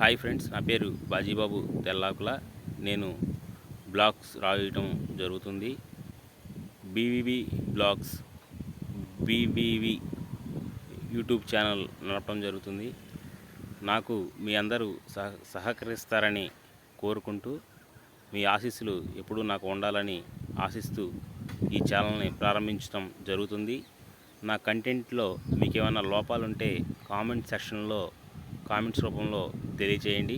Hi friends నా పేరు బాజీబాబు తెల్లాకుల. నేను బ్లాగ్స్ రాయటం జరుగుతుంది. BVB blogs BVV YouTube channel నడపడం జరుగుతుంది. నాకు మీ అందరూ సహ సహకరిస్తారని కోరుకుంటూ మీ ఆశీస్సులు ఎప్పుడూ నాకు ఉండాలని ఆశిస్తూ ఈ ఛానల్ని ప్రారంభించడం జరుగుతుంది. నా కంటెంట్లో మీకు ఏమైనా లోపాలుంటే కామెంట్ సెక్షన్లో కామెంట్స్ రూపంలో తెలియచేయండి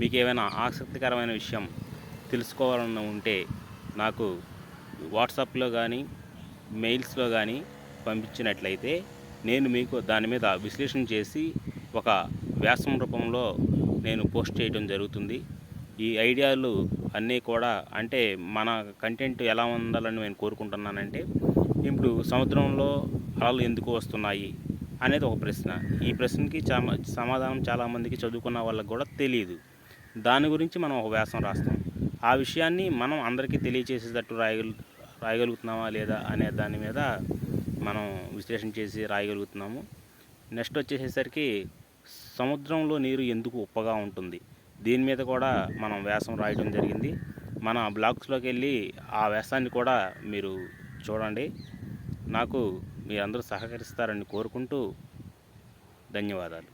మీకు ఏమైనా ఆసక్తికరమైన విషయం తెలుసుకోవాలన్న ఉంటే నాకు వాట్సాప్లో కానీ మెయిల్స్లో కానీ పంపించినట్లయితే నేను మీకు దాని మీద విశ్లేషణ చేసి ఒక వ్యాసం రూపంలో నేను పోస్ట్ చేయడం జరుగుతుంది. ఈ ఐడియాలు అన్నీ కూడా అంటే మన కంటెంట్ ఎలా ఉండాలని నేను కోరుకుంటున్నానంటే ఇప్పుడు సముద్రంలో అలలు ఎందుకు వస్తున్నాయి? అనేది ఒక ప్రశ్న. ఈ ప్రశ్నకి సమాధానం చాలామందికి చదువుకున్న వాళ్ళకి కూడా తెలియదు దాని గురించి మనం ఒక వ్యాసం రాస్తాం. ఆ విషయాన్ని మనం అందరికీ తెలియచేసేటట్టు రాయగలు రాయగలుగుతున్నామా లేదా అనే దాని మీద మనం విశ్లేషణ చేసి రాయగలుగుతున్నాము. నెక్స్ట్ వచ్చేసేసరికి సముద్రంలో నీరు ఎందుకు ఉప్పగా ఉంటుంది? దీని మీద కూడా మనం వ్యాసం రాయడం జరిగింది. మన బ్లాగ్స్లోకి వెళ్ళి ఆ వ్యాసాన్ని కూడా మీరు చూడండి. నాకు మీరందరూ సహకరిస్తారని కోరుకుంటూ ధన్యవాదాలు.